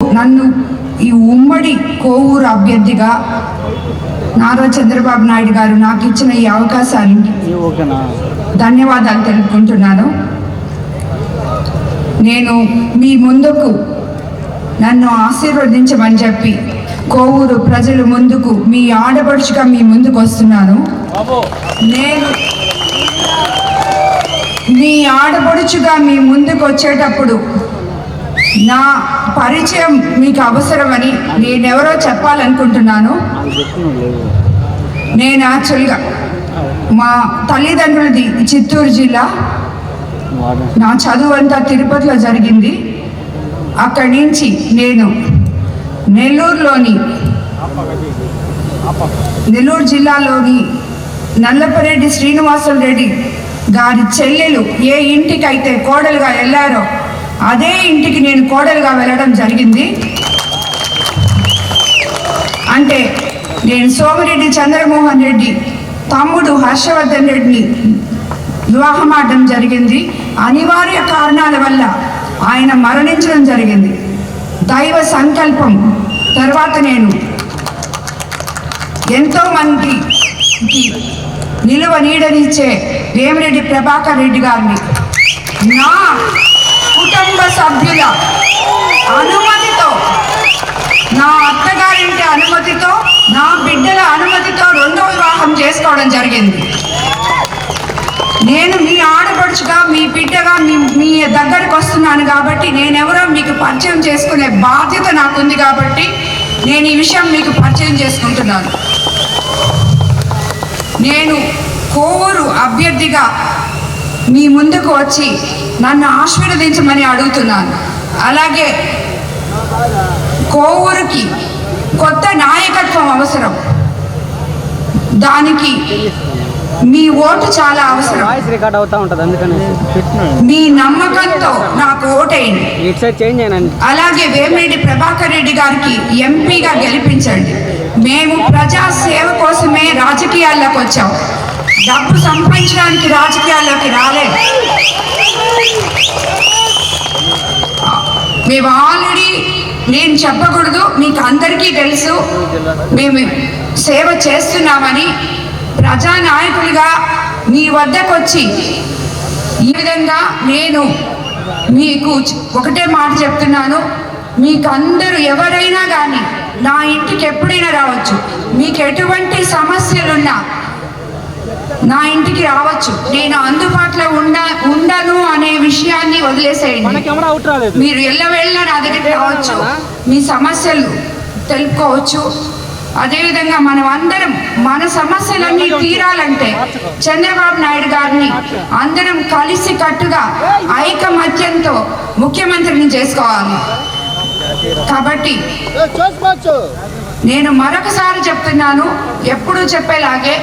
నన్ను ఈ ఉమ్మడి కోవూరు అభ్యర్థిగా నారా చంద్రబాబు నాయుడు గారు నాకు ఇచ్చిన ఈ అవకాశానికి ధన్యవాదాలు తెలుపుకుంటున్నాను. నేను మీ ముందుకు నన్ను ఆశీర్వదించమని చెప్పి కోవూరు ప్రజలు ముందుకు మీ ఆడపడుచుగా మీ ముందుకు వస్తున్నాను. నేను మీ ఆడపడుచుగా మీ ముందుకు వచ్చేటప్పుడు నా పరిచయం మీకు అవసరమని నేనెవరో చెప్పాలనుకుంటున్నాను. నేను యాక్చువల్గా మా తల్లిదండ్రులది చిత్తూరు జిల్లా. నా చదువు అంతా తిరుపతిలో జరిగింది. అక్కడి నుంచి నేను నెల్లూరులోని నెల్లూరు జిల్లాలోని నల్లపరెడ్డి శ్రీనివాసులు రెడ్డి గారి చెల్లెలు ఏ ఇంటికైతే కోడలుగా వెళ్ళారో అదే ఇంటికి నేను కోడలుగా వెళ్ళడం జరిగింది. అంటే నేను సోమిరెడ్డి చంద్రమోహన్ రెడ్డి తమ్ముడు హర్షవర్ధన్ రెడ్డిని వివాహం ఆడడం జరిగింది. అనివార్య కారణాల వల్ల ఆయన మరణించడం జరిగింది. దైవ సంకల్పం తర్వాత నేను ఎంతో మందికి నిలువ నీడనిచ్చే వేమిరెడ్డి ప్రభాకర్ రెడ్డి గారిని నా కుటుంబ సభ్యుల అనుమతితో నా అత్తగారింటి అనుమతితో నా బిడ్డల అనుమతితో రెండో వివాహం చేసుకోవడం జరిగింది. నేను మీ ఆడపడుచుగా మీ బిడ్డగా మీ మీ దగ్గరకు వస్తున్నాను కాబట్టి నేనెవరో మీకు పరిచయం చేసుకునే బాధ్యత నాకుంది కాబట్టి నేను ఈ విషయం మీకు పరిచయం చేసుకుంటున్నాను. నేను కోవూరు అభ్యర్థిగా మీ ముందుకు వచ్చి నన్ను ఆశీర్వదించమని అడుగుతున్నాను. అలాగే కోవూరుకి కొత్త నాయకత్వం అవసరం. దానికి మీ ఓటు చాలా అవసరం. రికార్డ్ అవుతా ఉంటుంది అందుకని మీ నమ్మకంతో నాకు ఓటేయండి. ఇటు సైడ్ చేంజ్ అయినండి అలాగే వేమిరెడ్డి ప్రభాకర్ రెడ్డి గారికి ఎంపీగా గెలిపించండి. మేము ప్రజా సేవ కోసమే రాజకీయాల్లోకి వచ్చాం. డబ్బు సంపాదించడానికి రాజకీయాల్లోకి రాలేదు మేము ఆల్రెడీ నేను చెప్పకూడదు మీకు అందరికీ తెలుసు. మేము సేవ చేస్తున్నామని ప్రజానాయకులుగా మీ వద్దకు వచ్చి ఈ విధంగా నేను మీకు ఒకటే మాట చెప్తున్నాను. మీకు అందరూ ఎవరైనా కానీ నా ఇంటికి ఎప్పుడైనా రావచ్చు. మీకు ఎటువంటి సమస్యలున్నా నా ఇంటికి రావచ్చు. నేను అందుబాటులో ఉండ ఉండను అనే విషయాన్ని వదిలేసేయండి. మీరు ఎల్లవేళ్ళ నా దగ్గరికి రావచ్చు. మీ సమస్యలు తెలుపుకోవచ్చు. అదేవిధంగా మనం అందరం మన సమస్యలన్నీ తీరాలంటే చంద్రబాబు నాయుడు గారిని అందరం కలిసి కట్టుగా ఐకమత్యంతో ముఖ్యమంత్రిని చేసుకోవాలి. కాబట్టి నేను మరొకసారి చెప్తున్నాను ఎప్పుడూ చెప్పేలాగే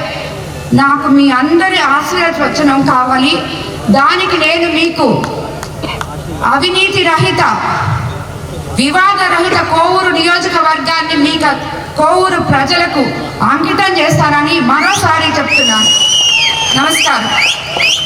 నాకు మీ అందరి ఆశీర్వచనం కావాలి. దానికి నేను మీకు అవినీతి రహిత వివాద రహిత కోవూరు నియోజకవర్గాన్ని మీకు కోవూరు ప్రజలకు అంకితం చేస్తానని మరోసారి చెప్తున్నాను. నమస్కారం.